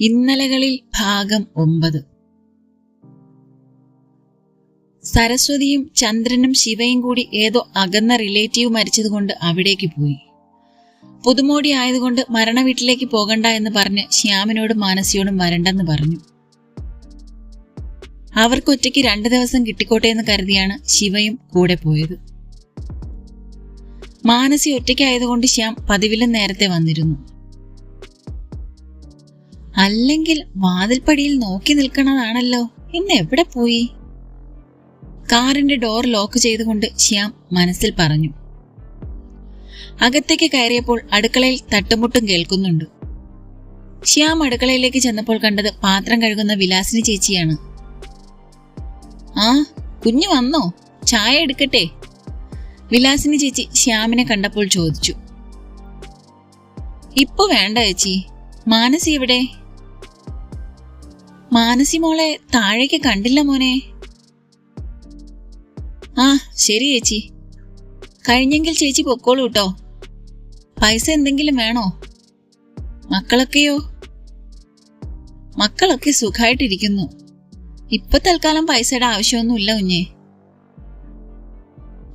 ഇന്നലകളിൽ ഭാഗം ഒമ്പത്. സരസ്വതിയും ചന്ദ്രനും ശിവയും കൂടി ഏതോ അകന്ന റിലേറ്റീവ് മരിച്ചതുകൊണ്ട് അവിടേക്ക് പോയി. പുതുമോടി ആയതുകൊണ്ട് മരണ വീട്ടിലേക്ക് പോകണ്ട എന്ന് പറഞ്ഞ് ശ്യാമിനോടും മാനസിയോടും വരണ്ടെന്ന് പറഞ്ഞു. അവർക്ക് ഒറ്റയ്ക്ക് രണ്ടു ദിവസം കിട്ടിക്കോട്ടെ എന്ന് കരുതിയാണ് ശിവയും കൂടെ പോയത്. മാനസി ഒറ്റയ്ക്കായതുകൊണ്ട് ശ്യാം പതിവിലും നേരത്തെ വന്നിരുന്നു. അല്ലെങ്കിൽ വാതിൽപ്പടിയിൽ നോക്കി നിൽക്കണതാണല്ലോ. ഇന്ന് എവിടെ പോയി? കാറിന്റെ ഡോർ ലോക്ക് ചെയ്തുകൊണ്ട് ശ്യാം മനസ്സിൽ പറഞ്ഞു. അകത്തേക്ക് കയറിയപ്പോൾ അടുക്കളയിൽ തട്ടുമുട്ടും കേൾക്കുന്നുണ്ട്. ശ്യാം അടുക്കളയിലേക്ക് ചെന്നപ്പോൾ കണ്ടത് പാത്രം കഴുകുന്ന വിലാസിനി ചേച്ചിയാണ്. ആ കുഞ്ഞു വന്നോ? ചായ എടുക്കട്ടെ? വിലാസിനി ചേച്ചി ശ്യാമിനെ കണ്ടപ്പോൾ ചോദിച്ചു. ഇപ്പൊ വേണ്ട ചേച്ചി. മാനസി എവിടെ? മാനസി മോളെ താഴേക്ക് കണ്ടില്ല മോനെ. ആ ശരി ചേച്ചി. കഴിഞ്ഞെങ്കിൽ ചേച്ചി പൊക്കോളൂ കേട്ടോ പൈസ എന്തെങ്കിലും വേണോ? മക്കളൊക്കെയോ? മക്കളൊക്കെ സുഖമായിട്ടിരിക്കുന്നു ഇപ്പൊ തൽക്കാലം പൈസയുടെ ആവശ്യമൊന്നുമില്ല കുഞ്ഞേ.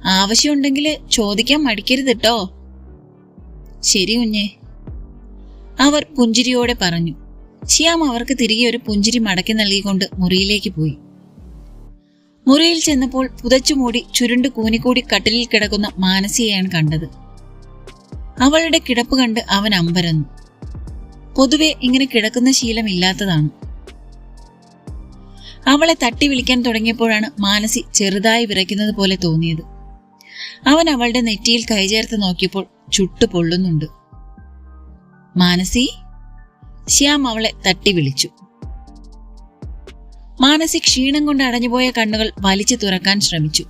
ആവശ്യമുണ്ടെങ്കിൽ ചോദിക്കാൻ മടിക്കരുത് കേട്ടോ ശരി കുഞ്ഞേ. അവർ പുഞ്ചിരിയോടെ പറഞ്ഞു. ശ്യാം അവർക്ക് തിരികെ ഒരു പുഞ്ചിരി മടക്കി നൽകിക്കൊണ്ട് മുറിയിലേക്ക് പോയി. മുറിയിൽ ചെന്നപ്പോൾ പുതച്ചുമൂടി ചുരുണ്ട് കൂനിക്കൂടി കട്ടിലിൽ കിടക്കുന്ന മാനസിയെയാണ് കണ്ടത്. അവളുടെ കിടപ്പ് കണ്ട് അവൻ അമ്പരന്നു. പൊതുവെ ഇങ്ങനെ കിടക്കുന്ന ശീലമില്ലാത്തതാണ് അവളെ തട്ടി വിളിക്കാൻ തുടങ്ങിയപ്പോഴാണ് മാനസി ചെറുതായി വിറയ്ക്കുന്നത് പോലെ തോന്നിയത്. അവൻ അവളുടെ നെറ്റിയിൽ കൈചേർത്ത് നോക്കിയപ്പോൾ ചുട്ടു പൊള്ളുന്നുണ്ട്. മാനസി? ശ്യാം അവളെ തട്ടി വിളിച്ചു. മാനസി ക്ഷീണം കൊണ്ട് അടഞ്ഞുപോയ കണ്ണുകൾ വലിച്ചു തുറക്കാൻ ശ്രമിച്ചു.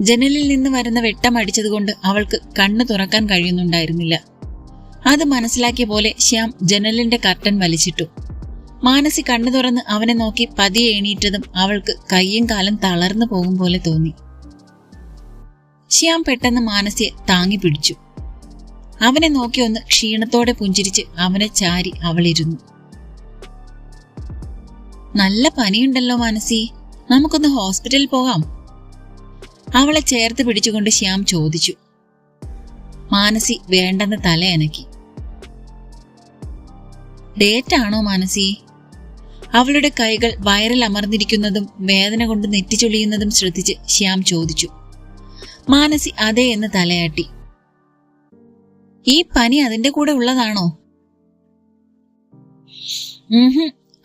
ജനലിൽ നിന്ന് വരുന്ന വെട്ടം അടിച്ചതുകൊണ്ട് അവൾക്ക് കണ്ണ് തുറക്കാൻ കഴിയുന്നുണ്ടായിരുന്നില്ല. അത് മനസ്സിലാക്കിയ പോലെ ശ്യാം ജനലിന്റെ കർട്ടൻ വലിച്ചിട്ടു. മാനസി കണ്ണു തുറന്ന് അവനെ നോക്കി പതിയെ എണീറ്റതും അവൾക്ക് കയ്യും കാലും തളർന്നു പോകും പോലെ തോന്നി. ശ്യാം പെട്ടെന്ന് മാനസിയെ താങ്ങി പിടിച്ചു. അവനെ നോക്കി ഒന്ന് ക്ഷീണത്തോടെ പുഞ്ചിരിച്ച് അവനെ ചാരി അവളിരുന്നു. നല്ല പനിയുണ്ടല്ലോ മാനസി. നമുക്കൊന്ന് ഹോസ്പിറ്റലിൽ പോകാം. അവളെ ചേർത്ത് പിടിച്ചുകൊണ്ട് ശ്യാം ചോദിച്ചു. മാനസി വേണ്ടെന്ന് തലയനക്കി ഡേറ്റ് ആണോ മാനസി? അവളുടെ കൈകൾ വയറിൽ അമർന്നിരിക്കുന്നതും വേദന കൊണ്ട് നെറ്റിച്ചൊളിയുന്നതും ശ്രദ്ധിച്ച് ശ്യാം ചോദിച്ചു. മാനസി അതേ എന്ന് തലയാട്ടി. ഈ പനി അതിന്റെ കൂടെ ഉള്ളതാണോ?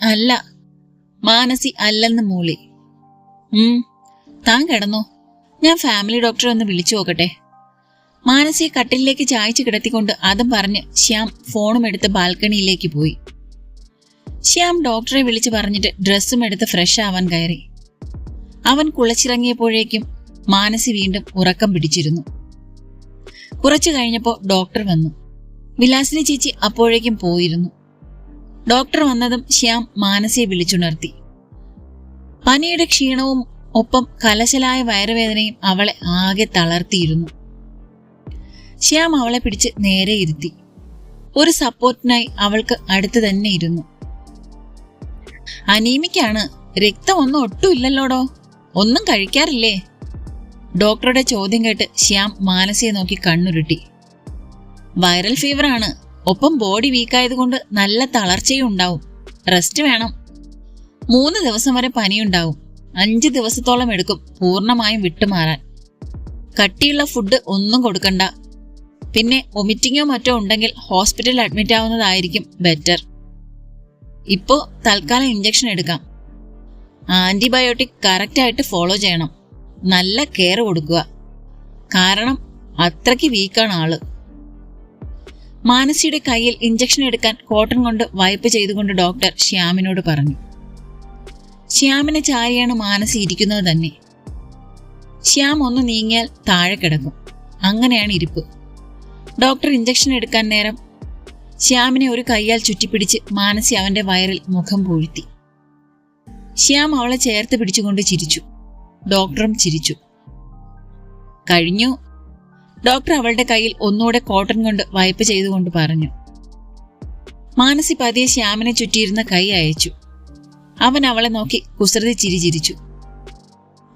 അല്ല. മാനസി അല്ലെന്ന് മൂളി. ഉം താൻ കിടന്നോ? ഞാൻ ഫാമിലി ഡോക്ടറെ ഒന്ന് വിളിച്ചു നോക്കട്ടെ. മാനസിയെ കട്ടിലിലേക്ക് ചായച്ചു കിടത്തിക്കൊണ്ട് അതും പറഞ്ഞ് ശ്യാം ഫോണും എടുത്ത് ബാൽക്കണിയിലേക്ക് പോയി. ശ്യാം ഡോക്ടറെ വിളിച്ചു പറഞ്ഞിട്ട് ഡ്രസ്സും എടുത്ത് ഫ്രഷ് ആവാൻ കയറി. അവൻ കുളച്ചിറങ്ങിയപ്പോഴേക്കും മാനസി വീണ്ടും ഉറക്കം പിടിച്ചിരുന്നു. കുറച്ചു കഴിഞ്ഞപ്പോൾ ഡോക്ടർ വന്നു. വിലാസിനി ചേച്ചി അപ്പോഴേക്കും പോയിരുന്നു. ഡോക്ടർ വന്നതും ശ്യാം മാനസിയെ വിളിച്ചുണർത്തി. പനിയുടെ ക്ഷീണവും ഒപ്പം കലശലായ വയറുവേദനയും അവളെ ആകെ തളർത്തിയിരുന്നു. ശ്യാം അവളെ പിടിച്ച് നേരെ ഇരുത്തി. ഒരു സപ്പോർട്ടിനായി അവൾക്ക് അടുത്ത് തന്നെ ഇരുന്നു. അനീമിക്കാണ് രക്തമൊന്നും ഒട്ടുമില്ലല്ലോടോ ഒന്നും കഴിക്കാറില്ലേ? ഡോക്ടറുടെ ചോദ്യം കേട്ട് ശ്യാം മാനസിയെ നോക്കി കണ്ണുരുട്ടി. വൈറൽ ഫീവർ ആണ് ഒപ്പം ബോഡി വീക്കായതുകൊണ്ട് നല്ല തളർച്ചയും ഉണ്ടാവും. റെസ്റ്റ് വേണം. മൂന്ന് ദിവസം വരെ പനിയുണ്ടാവും. അഞ്ച് ദിവസത്തോളം എടുക്കും പൂർണമായും വിട്ടുമാറാൻ. കട്ടിയുള്ള ഫുഡ് ഒന്നും കൊടുക്കണ്ട. പിന്നെ ഒമിറ്റിങ്ങോ മറ്റോ ഉണ്ടെങ്കിൽ ഹോസ്പിറ്റലിൽ അഡ്മിറ്റ് ആവുന്നതായിരിക്കും ബെറ്റർ. ഇപ്പോ തൽക്കാലം ഇഞ്ചക്ഷൻ എടുക്കാം. ആന്റിബയോട്ടിക് കറക്റ്റായിട്ട് ഫോളോ ചെയ്യണം. നല്ല കെയർ കൊടുക്കുക. കാരണം അത്രയ്ക്ക് വീക്കാണ് ആൾ. മാനസിയുടെ കയ്യിൽ ഇഞ്ചക്ഷൻ എടുക്കാൻ കോട്ടൺ കൊണ്ട് വൈപ്പ് ചെയ്തുകൊണ്ട് ഡോക്ടർ ശ്യാമിനോട് പറഞ്ഞു. ശ്യാമിനെ ചാരിയാണ് മാനസി ഇരിക്കുന്നത് തന്നെ. ശ്യാം ഒന്ന് നീങ്ങിയാൽ താഴെ കിടക്കും. അങ്ങനെയാണ് ഇരിപ്പ്. ഡോക്ടർ ഇഞ്ചക്ഷൻ എടുക്കാൻ നേരം ശ്യാമിനെ ഒരു കൈയാൽ ചുറ്റിപ്പിടിച്ച് മാനസി അവന്റെ വയറിൽ മുഖം പൂഴ്ത്തി. ശ്യാം അവളെ ചേർത്ത് പിടിച്ചുകൊണ്ട് ചിരിച്ചു. ഡോക്ടറും ചിരിച്ചു. കഴിഞ്ഞു. ഡോക്ടർ അവളുടെ കയ്യിൽ ഒന്നുകൂടെ കോട്ടൺ കൊണ്ട് വൈപ്പ് ചെയ്തുകൊണ്ട് പറഞ്ഞു. മാനസി പതിയെ ശ്യാമിനെ ചുറ്റിയിരുന്ന കൈ അയച്ചു. അവൻ അവളെ നോക്കി കുസൃതി ചിരി ചിരിച്ചു.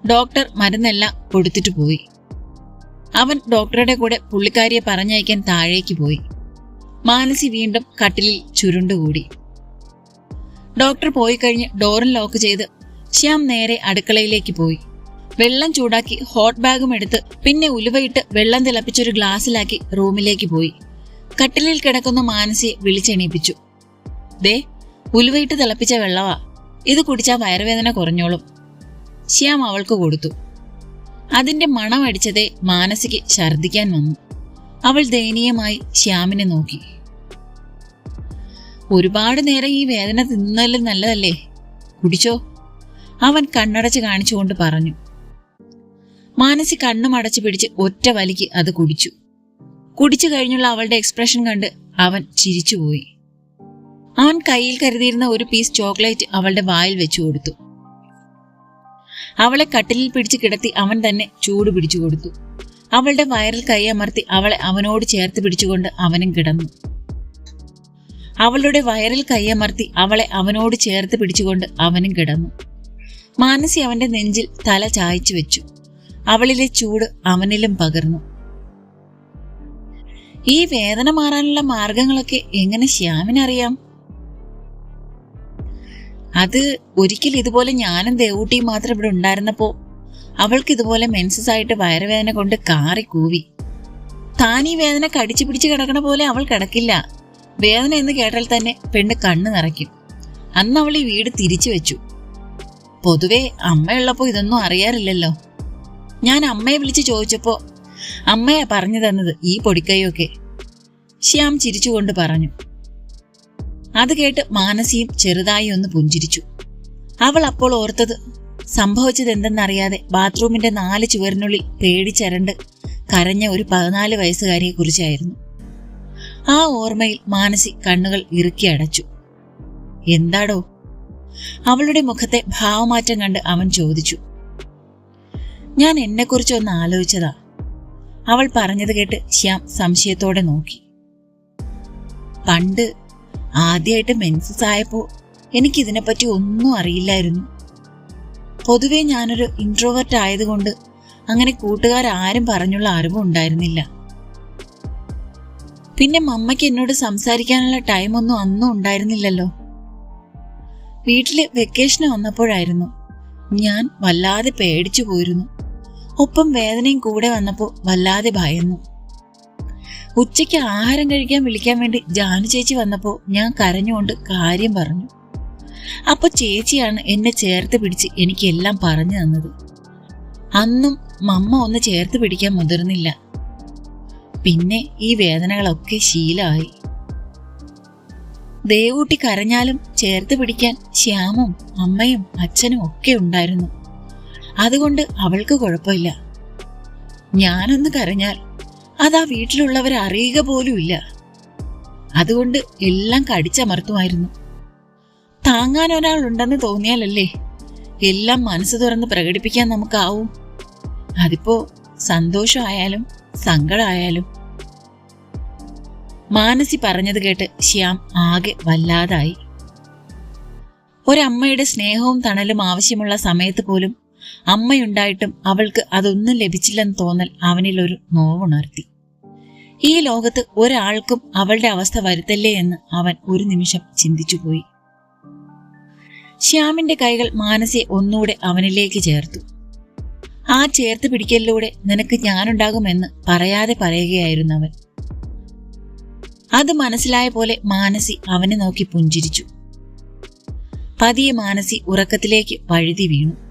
ഡോക്ടർ മരുന്നെല്ലാം കൊടുത്തിട്ട് പോയി. അവൻ ഡോക്ടറുടെ കൂടെ പുള്ളിക്കാരിയെ പറഞ്ഞയക്കാൻ താഴേക്ക് പോയി. മാനസി വീണ്ടും കട്ടിലിൽ ചുരുണ്ടുകൂടി ഡോക്ടർ പോയി കഴിഞ്ഞ് ഡോറിൽ ലോക്ക് ചെയ്ത് ശ്യാം നേരെ അടുക്കളയിലേക്ക് പോയി. വെള്ളം ചൂടാക്കി ഹോട്ട് ബാഗും എടുത്ത് പിന്നെ ഉലുവയിട്ട് വെള്ളം തിളപ്പിച്ചൊരു ഗ്ലാസ്സിലാക്കി റൂമിലേക്ക് പോയി. കട്ടിലിൽ കിടക്കുന്ന മാനസിയെ വിളിച്ചെണീപ്പിച്ചു. ദേ ഉലുവയിട്ട് തിളപ്പിച്ച വെള്ളവാ. ഇത് കുടിച്ചാൽ വയറുവേദന കുറഞ്ഞോളും. ശ്യാം അവൾക്ക് കൊടുത്തു. അതിന്റെ മണം അടിച്ചതേ മാനസിക്ക് ഛർദിക്കാൻ വന്നു. അവൾ ദയനീയമായി ശ്യാമിനെ നോക്കി. ഒരുപാട് നേരം ഈ വേദന തിന്നലും നല്ലതല്ലേ? കുടിച്ചോ? അവൻ കണ്ണടച്ച് കാണിച്ചുകൊണ്ട് പറഞ്ഞു. മാനസി കണ്ണും അടച്ചു പിടിച്ച് ഒറ്റ വലിക്ക് അത് കുടിച്ചു. കുടിച്ചു കഴിഞ്ഞുള്ള അവളുടെ എക്സ്പ്രഷൻ കണ്ട് അവൻ ചിരിച്ചുപോയി അവൻ കയ്യിൽ കരുതിയിരുന്ന ഒരു പീസ് ചോക്ലേറ്റ് അവളുടെ വായിൽ വെച്ചു കൊടുത്തു. അവളെ കട്ടിലിൽ പിടിച്ച് കിടത്തി അവൻ തന്നെ ചൂട് പിടിച്ചു കൊടുത്തു. അവളുടെ വയറിൽ കൈയമർത്തി അവളെ അവനോട് ചേർത്ത് പിടിച്ചുകൊണ്ട് അവനും കിടന്നു. അവളുടെ വയറിൽ കൈയമർത്തി അവളെ അവനോട് ചേർത്ത് പിടിച്ചുകൊണ്ട് അവനും കിടന്നു. മാനസി അവന്റെ നെഞ്ചിൽ തല ചായച്ചു വെച്ചു. അവളിലെ ചൂട് അവനിലും പകർന്നു. ഈ വേദന മാറാനുള്ള മാർഗങ്ങളൊക്കെ എങ്ങനെ ശ്യാമിനറിയാം? അത് ഒരിക്കൽ ഇതുപോലെ ഞാനും ദേവൂട്ടിയും മാത്രം ഇവിടെ ഉണ്ടായിരുന്നപ്പോ അവൾക്ക് ഇതുപോലെ മെൻസസ് ആയിട്ട് വയറുവേദന കൊണ്ട് കാറി കൂവി. താൻ ഈ വേദന കടിച്ചു പിടിച്ച് കിടക്കണ പോലെ അവൾ കിടക്കില്ല. വേദന എന്ന് കേട്ടാൽ തന്നെ പെണ്ണ് കണ്ണു നിറയ്ക്കും. അന്ന് അവൾ ഈ വീട് തിരിച്ചു വെച്ചു. പൊതുവെ അമ്മയുള്ളപ്പോ ഇതൊന്നും അറിയാറില്ലല്ലോ. ഞാൻ അമ്മയെ വിളിച്ച് ചോദിച്ചപ്പോ അമ്മയാ പറഞ്ഞു തന്നത് ഈ പൊടിക്കൈയൊക്കെ. ശ്യാം ചിരിച്ചുകൊണ്ട് പറഞ്ഞു. അത് കേട്ട് മാനസിയും ചെറുതായി ഒന്ന് പുഞ്ചിരിച്ചു. അവൾ അപ്പോൾ ഓർത്തത് സംഭവിച്ചത് എന്തെന്നറിയാതെ ബാത്റൂമിന്റെ നാല് ചുവരിനുള്ളിൽ പേടിച്ചരണ്ട് കരഞ്ഞ ഒരു പതിനാല് വയസ്സുകാരിയെ കുറിച്ചായിരുന്നു. ആ ഓർമ്മയിൽ മാനസി കണ്ണുകൾ ഇറുക്കി അടച്ചു. എന്താടോ? അവളുടെ മുഖത്തെ ഭാവമാറ്റം കണ്ട് അവൻ ചോദിച്ചു. ഞാൻ എന്നെക്കുറിച്ച് ഒന്ന് ആലോചിച്ചതാ. അവൾ പറഞ്ഞത് കേട്ട് ശ്യാം സംശയത്തോടെ നോക്കി. പണ്ട് ആദ്യമായിട്ട് മെൻസസ് ആയപ്പോ എനിക്കിതിനെപ്പറ്റി ഒന്നും അറിയില്ലായിരുന്നു. പൊതുവേ ഞാനൊരു ഇൻട്രോവേർട്ട് ആയതുകൊണ്ട് അങ്ങനെ കൂട്ടുകാരും പറഞ്ഞുള്ള അറിവും ഉണ്ടായിരുന്നില്ല. പിന്നെ മമ്മയ്ക്ക് എന്നോട് സംസാരിക്കാനുള്ള ടൈമൊന്നും അന്നും ഉണ്ടായിരുന്നില്ലല്ലോ. വീട്ടിൽ വെക്കേഷന് വന്നപ്പോഴായിരുന്നു. ഞാൻ വല്ലാതെ പേടിച്ചു പോയിരുന്നു. ഒപ്പം വേദനയും കൂടെ വന്നപ്പോൾ വല്ലാതെ ഭയന്നു. ഉച്ചയ്ക്ക് ആഹാരം കഴിക്കാൻ വിളിക്കാൻ വേണ്ടി ജാനു ചേച്ചി വന്നപ്പോൾ ഞാൻ കരഞ്ഞുകൊണ്ട് കാര്യം പറഞ്ഞു. അപ്പൊ ചേച്ചിയാണ് എന്നെ ചേർത്ത് പിടിച്ച് എനിക്കെല്ലാം പറഞ്ഞു തന്നത്. അന്നും മമ്മ ഒന്ന് ചേർത്ത് പിടിക്കാൻ മുതിർന്നില്ല. പിന്നെ ഈ വേദനകളൊക്കെ ശീലമായി ദേവൂട്ടി കരഞ്ഞാലും ചേർത്ത് പിടിക്കാൻ ശ്യാമും അമ്മയും അച്ഛനും ഒക്കെ ഉണ്ടായിരുന്നു. അതുകൊണ്ട് അവൾക്ക് കുഴപ്പമില്ല. ഞാനൊന്ന് കരഞ്ഞാൽ അതാ വീട്ടിലുള്ളവർ അറിയുക പോലുമില്ല അതുകൊണ്ട് എല്ലാം കടിച്ചമർത്തുമായിരുന്നു. താങ്ങാൻ ഒരാൾ ഉണ്ടെന്ന് തോന്നിയാലല്ലേ എല്ലാം മനസ്സ് തുറന്ന് പ്രകടിപ്പിക്കാൻ നമുക്കാവും? അതിപ്പോ സന്തോഷമായാലും സങ്കടമായാലും. മാനസി പറഞ്ഞത് കേട്ട് ശ്യാം ആകെ വല്ലാതായി. ഒരമ്മയുടെ സ്നേഹവും തണലും ആവശ്യമുള്ള സമയത്ത് പോലും അമ്മയുണ്ടായിട്ടും അവൾക്ക് അതൊന്നും ലഭിച്ചില്ലെന്ന് തോന്നൽ അവനിൽ ഒരു നോവുണർത്തി. ഈ ലോകത്ത് ഒരാൾക്കും അവളുടെ അവസ്ഥ വരുത്തല്ലേ എന്ന് അവൻ ഒരു നിമിഷം ചിന്തിച്ചുപോയി. ശ്യാമിന്റെ കൈകൾ മാനസിയെ ഒന്നുകൂടെ അവനിലേക്ക് ചേർത്തു. ആ ചേർത്ത് പിടിക്കലിലൂടെ നിനക്ക് ഞാനുണ്ടാകുമെന്ന് പറയാതെ പറയുകയായിരുന്നു അവൻ. അത് മനസ്സിലായ പോലെ മാനസി അവനെ നോക്കി പുഞ്ചിരിച്ചു. പതിയെ മാനസി ഉറക്കത്തിലേക്ക് വഴുതി വീണു.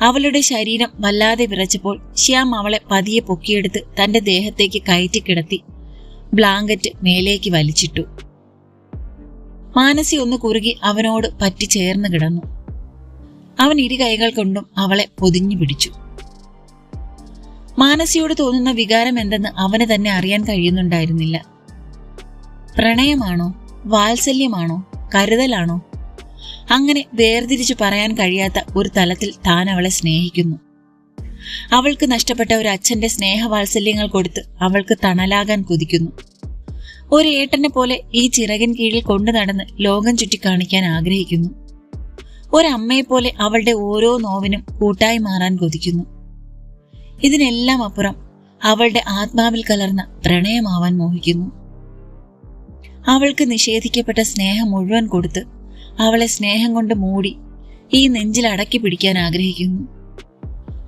അവളുടെ ശരീരം വല്ലാതെ വിറച്ചപ്പോൾ ശ്യാം അവളെ പതിയെ പൊക്കിയെടുത്ത് തന്റെ ദേഹത്തേക്ക് കയറ്റി കിടത്തി. ബ്ലാങ്കറ്റ് മേലേക്ക് വലിച്ചിട്ടു. മാനസി ഒന്ന് കുറുകി അവനോട് പറ്റി ചേർന്ന് കിടന്നു. അവൻ ഇരു കൈകൾ കൊണ്ടും അവളെ പൊതിഞ്ഞു പിടിച്ചു. മാനസിയോട് തോന്നുന്ന വികാരം എന്തെന്ന് അവന് തന്നെ അറിയാൻ കഴിയുന്നുണ്ടായിരുന്നില്ല. പ്രണയമാണോ? വാത്സല്യമാണോ? കരുതലാണോ? അങ്ങനെ വേർതിരിച്ചു പറയാൻ കഴിയാത്ത ഒരു തലത്തിൽ താൻ അവളെ സ്നേഹിക്കുന്നു. അവൾക്ക് നഷ്ടപ്പെട്ട ഒരു അച്ഛന്റെ സ്നേഹവാത്സല്യങ്ങൾ കൊടുത്ത് അവൾക്ക് തണലാകാൻ കൊതിക്കുന്നു. ഒരു ഏട്ടനെ പോലെ ഈ ചിറകൻ കീഴിൽ കൊണ്ടു നടന്ന് ലോകം ചുറ്റിക്കാണിക്കാൻ ആഗ്രഹിക്കുന്നു. ഒരമ്മയെപ്പോലെ അവളുടെ ഓരോ നോവിനും കൂട്ടായി മാറാൻ കൊതിക്കുന്നു. ഇതിനെല്ലാം അപ്പുറം അവളുടെ ആത്മാവിൽ കലർന്ന പ്രണയമാവാൻ മോഹിക്കുന്നു. അവൾക്ക് നിഷേധിക്കപ്പെട്ട സ്നേഹം മുഴുവൻ കൊടുത്ത് അവളെ സ്നേഹം കൊണ്ട് മൂടി ഈ നെഞ്ചിൽ അടക്കി പിടിക്കാൻ ആഗ്രഹിക്കുന്നു.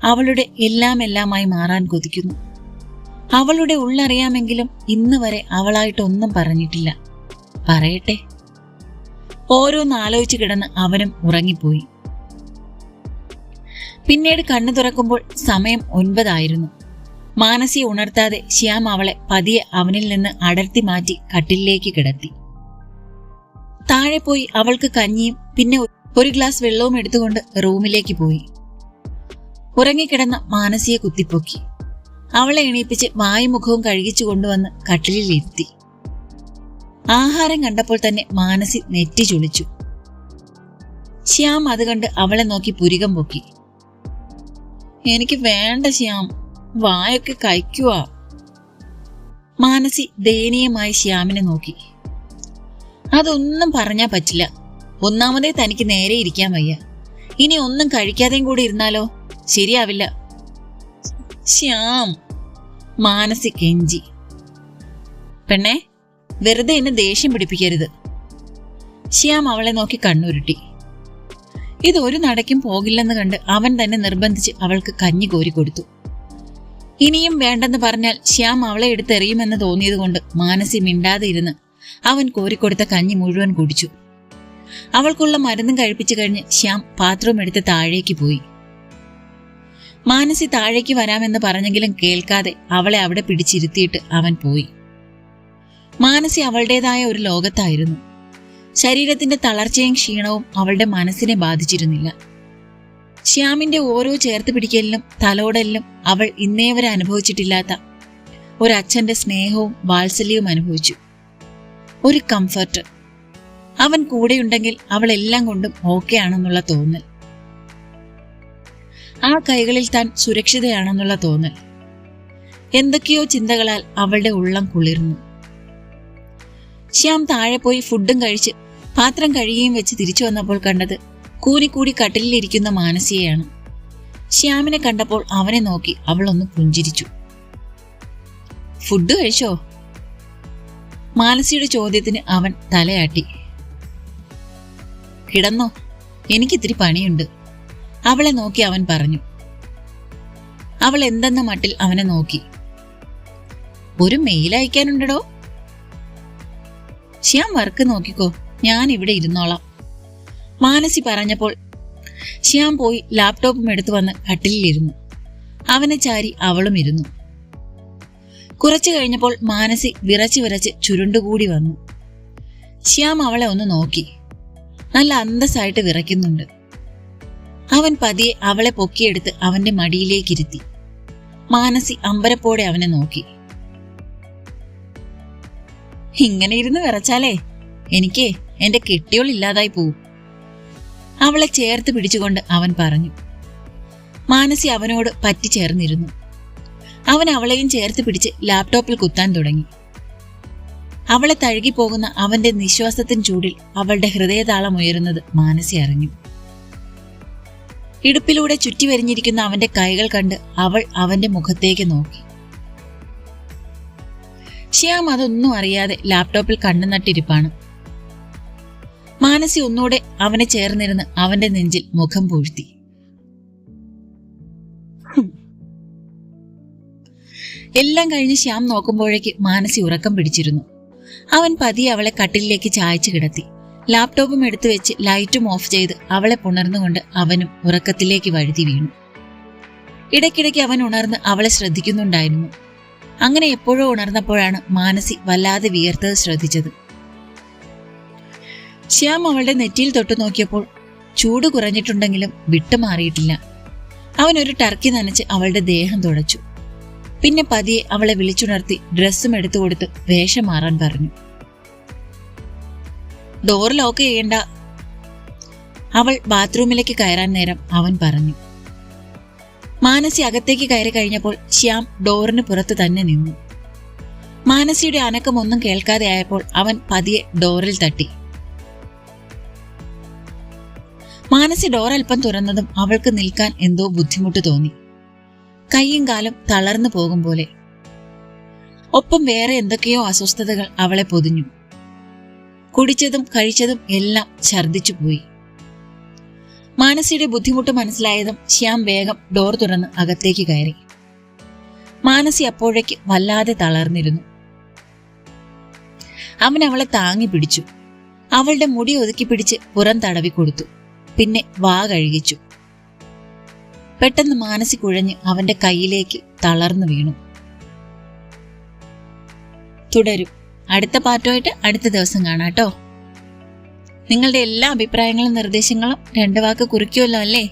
അവളുടെ എല്ലാം എല്ലാമായി മാറാൻ കൊതിക്കുന്നു. അവളുടെ ഉള്ളറിയാമെങ്കിലും ഇന്ന് വരെ അവളായിട്ടൊന്നും പറഞ്ഞിട്ടില്ല. പറയട്ടെ. ഓരോന്ന് ആലോചിച്ച് കിടന്ന് അവനും ഉറങ്ങിപ്പോയി. പിന്നീട് കണ്ണു തുറക്കുമ്പോൾ സമയം ഒൻപതായിരുന്നു. മാനസി ഉണർത്താതെ ശ്യാം അവളെ പതിയെ അവനിൽ നിന്ന് അടർത്തി മാറ്റി കട്ടിലേക്ക് കിടത്തി. താഴെ പോയി അവൾക്ക് കഞ്ഞിയും പിന്നെ ഒരു ഗ്ലാസ് വെള്ളവും എടുത്തുകൊണ്ട് റൂമിലേക്ക് പോയി. ഉറങ്ങിക്കിടന്ന മാനസിയെ കുത്തിപ്പൊക്കി. അവളെ എണീപ്പിച്ച് വായുമുഖവും കഴുകിച്ചു കൊണ്ടുവന്ന് കട്ടിലിൽ ഇരുത്തി ആഹാരം കണ്ടപ്പോൾ തന്നെ മാനസി നെറ്റി ചുളിച്ചു. ശ്യാം അത് കണ്ട് അവളെ നോക്കി പുരികം പൊക്കി. എനിക്ക് വേണ്ട ശ്യാം വായൊക്കെ കഴിക്കുവാ. മാനസി ദയനീയമായി ശ്യാമിനെ നോക്കി. അതൊന്നും പറഞ്ഞാ പറ്റില്ല. ഒന്നാമതേ തനിക്ക് നേരെ ഇരിക്കാൻ വയ്യ. ഇനി ഒന്നും കഴിക്കാതെയും കൂടി ഇരുന്നാലോ? ശരിയാവില്ല. ശ്യാം. മാനസി കെഞ്ചി. പെണ്ണെ വെറുതെ എന്നെ ദേഷ്യം പിടിപ്പിക്കരുത്. ശ്യാം അവളെ നോക്കി കണ്ണുരുട്ടി. ഇത് ഒരു നടക്കും പോകില്ലെന്ന് കണ്ട് അവൻ തന്നെ നിർബന്ധിച്ച് അവൾക്ക് കഞ്ഞി കോരി കൊടുത്തു. ഇനിയും വേണ്ടെന്ന് പറഞ്ഞാൽ ശ്യാം അവളെ എടുത്തെറിയുമെന്ന് തോന്നിയതുകൊണ്ട് മാനസി മിണ്ടാതെ ഇരുന്ന് അവൻ കോരിക്കൊടുത്ത കഞ്ഞി മുഴുവൻ കുടിച്ചു. അവൾക്കുള്ള മരുന്നും കഴിപ്പിച്ചു കഴിഞ്ഞ് ശ്യാം പാത്രവും എടുത്ത് താഴേക്ക് പോയി. മാനസി താഴേക്ക് വരാമെന്ന് പറഞ്ഞെങ്കിലും കേൾക്കാതെ അവളെ അവിടെ പിടിച്ചിരുത്തിയിട്ട് അവൻ പോയി. മാനസി അവളുടേതായ ഒരു ലോകത്തായിരുന്നു. ശരീരത്തിന്റെ തളർച്ചയും ക്ഷീണവും അവളുടെ മനസ്സിനെ ബാധിച്ചിരുന്നില്ല. ശ്യാമിന്റെ ഓരോ ചേർത്ത് പിടിക്കലിലും തലോടലിലും അവൾ ഇന്നേവരെ അനുഭവിച്ചിട്ടില്ലാത്ത ഒരച്ഛന്റെ സ്നേഹവും വാത്സല്യവും അനുഭവിച്ചു. ഒരു കംഫർട്ട് അവൻ കൂടെയുണ്ടെങ്കിൽ അവൾ എല്ലാം കൊണ്ടും ഓക്കെ ആണെന്നുള്ള തോന്നൽ. ആ കൈകളിൽ താൻ സുരക്ഷിതയാണെന്നുള്ള തോന്നൽ. എന്തൊക്കെയോ ചിന്തകളാൽ അവളുടെ ഉള്ളം കുളിർന്നു. ശ്യാം താഴെ പോയി ഫുഡും കഴിച്ച് പാത്രം കഴുകിയും വെച്ച് തിരിച്ചു വന്നപ്പോൾ കണ്ടത് കൂനിക്കൂടി കട്ടിലിരിക്കുന്ന മാനസിയെയാണ്. ശ്യാമിനെ കണ്ടപ്പോൾ അവനെ നോക്കി അവളൊന്ന് പുഞ്ചിരിച്ചു. ഫുഡ് കഴിച്ചോ? മാനസിയുടെ ചോദ്യത്തിന് അവൻ തലയാട്ടി. കിടന്നോ എനിക്കിത്തിരി പണിയുണ്ട് അവളെ നോക്കി അവൻ പറഞ്ഞു. അവൾ എന്തെന്ന മട്ടിൽ അവനെ നോക്കി. ഒരു മെയിൽ അയക്കാനുണ്ടടോ? ശ്യാം വർക്ക് നോക്കിക്കോ ഞാൻ ഇവിടെ ഇരുന്നോളാം. മാനസി പറഞ്ഞപ്പോൾ ശ്യാം പോയി ലാപ്ടോപ്പും എടുത്തു വന്ന് കട്ടിലിരുന്നു അവനെ ചാരി അവളും ഇരുന്നു. കുറച്ചു കഴിഞ്ഞപ്പോൾ മാനസി വിറച്ച് വിറച്ച് ചുരുണ്ടുകൂടി വന്നു. ശ്യാം അവളെ ഒന്ന് നോക്കി. നല്ല അന്തസ്സായിട്ട് വിറയ്ക്കുന്നുണ്ട്. അവൻ പതിയെ അവളെ പൊക്കിയെടുത്ത് അവന്റെ മടിയിലേക്കിരുത്തി. മാനസി അമ്പരപ്പോടെ അവനെ നോക്കി. ഇങ്ങനെ ഇരുന്ന് വിറച്ചാലേ എനിക്ക് എന്റെ കെട്ടിയോൾ ഇല്ലാതായി പോവും. അവളെ ചേർത്ത് പിടിച്ചുകൊണ്ട് അവൻ പറഞ്ഞു. മാനസി അവനോട് പറ്റിച്ചേർന്നിരുന്നു. അവൻ അവളെയും ചേർത്ത് പിടിച്ച് ലാപ്ടോപ്പിൽ കുത്താൻ തുടങ്ങി. അവളെ തഴുകിപ്പോകുന്ന അവന്റെ നിശ്വാസത്തിൻ ചൂടിൽ അവളുടെ ഹൃദയതാളം ഉയരുന്നത് മാനസി അറിഞ്ഞു. ഇടുപ്പിലൂടെ ചുറ്റി വരിഞ്ഞിരിക്കുന്ന അവന്റെ കൈകൾ കണ്ട് അവൾ അവന്റെ മുഖത്തേക്ക് നോക്കി. ശ്യാം അതൊന്നും അറിയാതെ ലാപ്ടോപ്പിൽ കണ്ണു നട്ടിരിപ്പാണ്. മാനസി ഒന്നുകൂടെ അവനെ ചേർന്നിരുന്ന് അവന്റെ നെഞ്ചിൽ മുഖം പൂഴ്ത്തി. എല്ലാം കഴിഞ്ഞ് ശ്യാം നോക്കുമ്പോഴേക്ക് മാനസി ഉറക്കം പിടിച്ചിരുന്നു. അവൻ പതിയെ അവളെ കട്ടിലിലേക്ക് ചായച്ചു കിടത്തി. ലാപ്ടോപ്പും എടുത്തു വെച്ച് ലൈറ്റും ഓഫ് ചെയ്ത് അവളെ പുണർന്നുകൊണ്ട് അവനും ഉറക്കത്തിലേക്ക് വഴുതി വീണു. ഇടയ്ക്കിടയ്ക്ക് അവൻ ഉണർന്ന് അവളെ ശ്രദ്ധിക്കുന്നുണ്ടായിരുന്നു. അങ്ങനെ എപ്പോഴോ ഉണർന്നപ്പോഴാണ് മാനസി വല്ലാതെ വിയർത്തത് ശ്രദ്ധിച്ചത്. ശ്യാം അവളുടെ നെറ്റിയിൽ തൊട്ടു നോക്കിയപ്പോൾ ചൂട് കുറഞ്ഞിട്ടുണ്ടെങ്കിലും വിട്ടുമാറിയിട്ടില്ല. അവൻ ഒരു ടർക്കി നനച്ച് അവളുടെ ദേഹം തുടച്ചു. പിന്നെ പതിയെ അവളെ വിളിച്ചുണർത്തി ഡ്രസ്സും എടുത്തു കൊടുത്ത് വേഷം മാറാൻ പറഞ്ഞു. ഡോർ ലോക്ക് ചെയ്യണ്ട. അവൾ ബാത്റൂമിലേക്ക് കയറാൻ നേരം അവൻ പറഞ്ഞു. മാനസി അകത്തേക്ക് കയറി കഴിഞ്ഞപ്പോൾ ശ്യാം ഡോറിന് പുറത്ത് തന്നെ നിന്നു. മാനസിയുടെ അനക്കം ഒന്നും കേൾക്കാതെ ആയപ്പോൾ അവൻ പതിയെ ഡോറിൽ തട്ടി. മാനസി ഡോർ അല്പം തുറന്നതും അവൾക്ക് നിൽക്കാൻ എന്തോ ബുദ്ധിമുട്ട് തോന്നി. കൈയും കാലും തളർന്നു പോകും പോലെ. ഒപ്പം വേറെ എന്തൊക്കെയോ അസ്വസ്ഥതകൾ അവളെ പൊതിഞ്ഞു. കുടിച്ചതും കഴിച്ചതും എല്ലാം ഛർദിച്ചു പോയി. മാനസിയുടെ ബുദ്ധിമുട്ട് മനസ്സിലായതും ശ്യാം വേഗം ഡോർ തുറന്ന് അകത്തേക്ക് കയറി. മാനസി അപ്പോഴേക്ക് വല്ലാതെ തളർന്നിരുന്നു. അവൻ അവളെ താങ്ങി പിടിച്ചു. അവളുടെ മുടി ഒതുക്കി പിടിച്ച് പുറം തടവി കൊടുത്തു. പിന്നെ വാ കഴുകിച്ചു. പെട്ടെന്ന് മാനസി കുഴഞ്ഞ് അവന്റെ കയ്യിലേക്ക് തളർന്നു വീണു. തുടരും. അടുത്ത പാർട്ടുമായിട്ട് അടുത്ത ദിവസം കാണാട്ടോ നിങ്ങളുടെ എല്ലാ അഭിപ്രായങ്ങളും നിർദ്ദേശങ്ങളും രണ്ട് വാക്ക് കുറിക്കുമല്ലോ അല്ലേ?